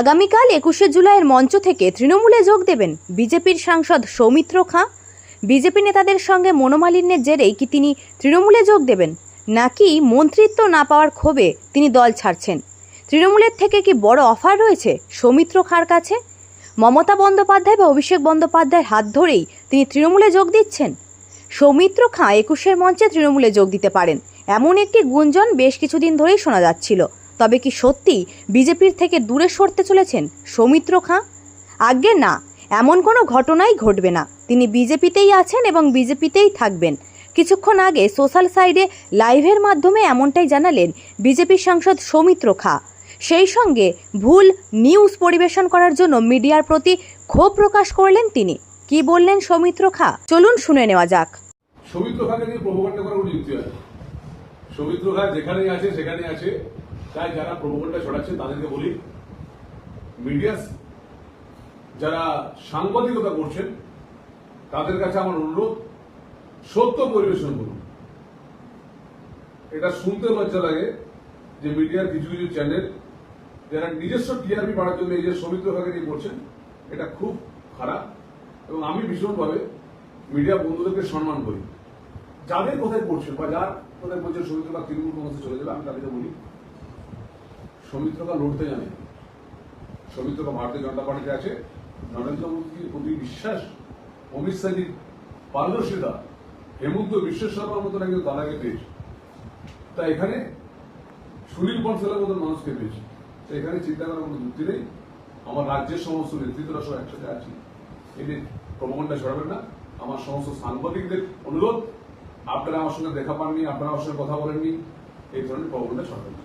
আগামীকাল একুশে জুলাইয়ের মঞ্চ থেকে তৃণমূলে যোগ দেবেন বিজেপির সাংসদ সৌমিত্র খাঁ। বিজেপি নেতাদের সঙ্গে মনোমালিন্যের জেরেই কি তিনি তৃণমূলে যোগ দেবেন, নাকি মন্ত্রিত্ব না পাওয়ার ক্ষোভে তিনি দল ছাড়ছেন? তৃণমূলের থেকে কি বড় অফার রয়েছে সৌমিত্র খাঁর কাছে? মমতা বন্দ্যোপাধ্যায় বা অভিষেক বন্দ্যোপাধ্যায়ের হাত ধরেই তিনি তৃণমূলে যোগ দিচ্ছেন? সৌমিত্র খাঁ একুশের মঞ্চে তৃণমূলে যোগ দিতে পারেন, এমন একটি গুঞ্জন বেশ কিছুদিন ধরেই শোনা যাচ্ছিল। তবে কি সত্যি বিজেপির থেকে দূরে সরতে চলেছেন সৌমিত্র খাঁ? আজ্ঞে, না। এমন কোনো ঘটনাই ঘটবে না। তিনি বিজেপিতেই আছেন এবং বিজেপিতেই থাকবেন। কিছুক্ষণ আগে সোশ্যাল সাইডে লাইভের মাধ্যমে এমনটাই জানালেন বিজেপির সাংসদ সৌমিত্র খাঁ। সেই সঙ্গে ভুল নিউজ পরিবেশন করার জন্য মিডিয়ার প্রতি ক্ষোভ প্রকাশ করলেন তিনি। কি বললেন সৌমিত্র খাঁ? চলুন শুনে নেওয়া যাক। সৌমিত্র খাকে করার কোনো যুক্তি সৌমিত্র খা যেখানেই আছে, সেখানেই আছে। তাই যারা প্রভোগান্ডা ছড়াচ্ছে তাদেরকে বলি মিডিয়া যারা সাংবাদিকতা করছেন, তাদের কাছে আমার অনুরোধ, সত্য পরিবেশন করুন। এটা শুনতে লজ্জা লাগে যে মিডিয়ার কিছু কিছু চ্যানেল, যারা নিজস্ব টিআরপি বাড়ার জন্য এই যে সৌমিত্র খাকে নিয়ে করছেন, এটা খুব খারাপ এবং আমি ভীষণভাবে মিডিয়া বন্ধুদেরকে সম্মান করি। যাদের কোথায় পড়ছেন বা যার কোথায় বলছেন সৌমিত্রকা তৃণমূল কংগ্রেসে চলে যাবে, আমি তাদেরকে বলি সৌমিত্রকা লড়তে জানে। সৌমিত্রকা ভারতীয় জনতা পার্টিতে আছে। নরেন্দ্র মোদীর প্রতি বিশ্বাস, অমিত শাহজির পারদর্শিতা, হেমন্ত বিশ্ব শর্মার মতন একজন দাদাকে পেয়েছে। তা এখানে সুনীল বনসলের মতন মানুষকে পেয়েছে। তো এখানে চিন্তা করার কোনো যুক্তি নেই। আমার রাজ্যের সমস্ত নেতৃত্বরা সব একসাথে আছি। এটি প্রবন্ধটা ছড়াবেন না, আমার সমস্ত সাংবাদিকদের অনুরোধ, আপনারা আমার সঙ্গে দেখা পাননি, আপনারা আমার সঙ্গে কথা বলেননি, এই ধরনের প্রবন্ধটা ছড়াবেন না।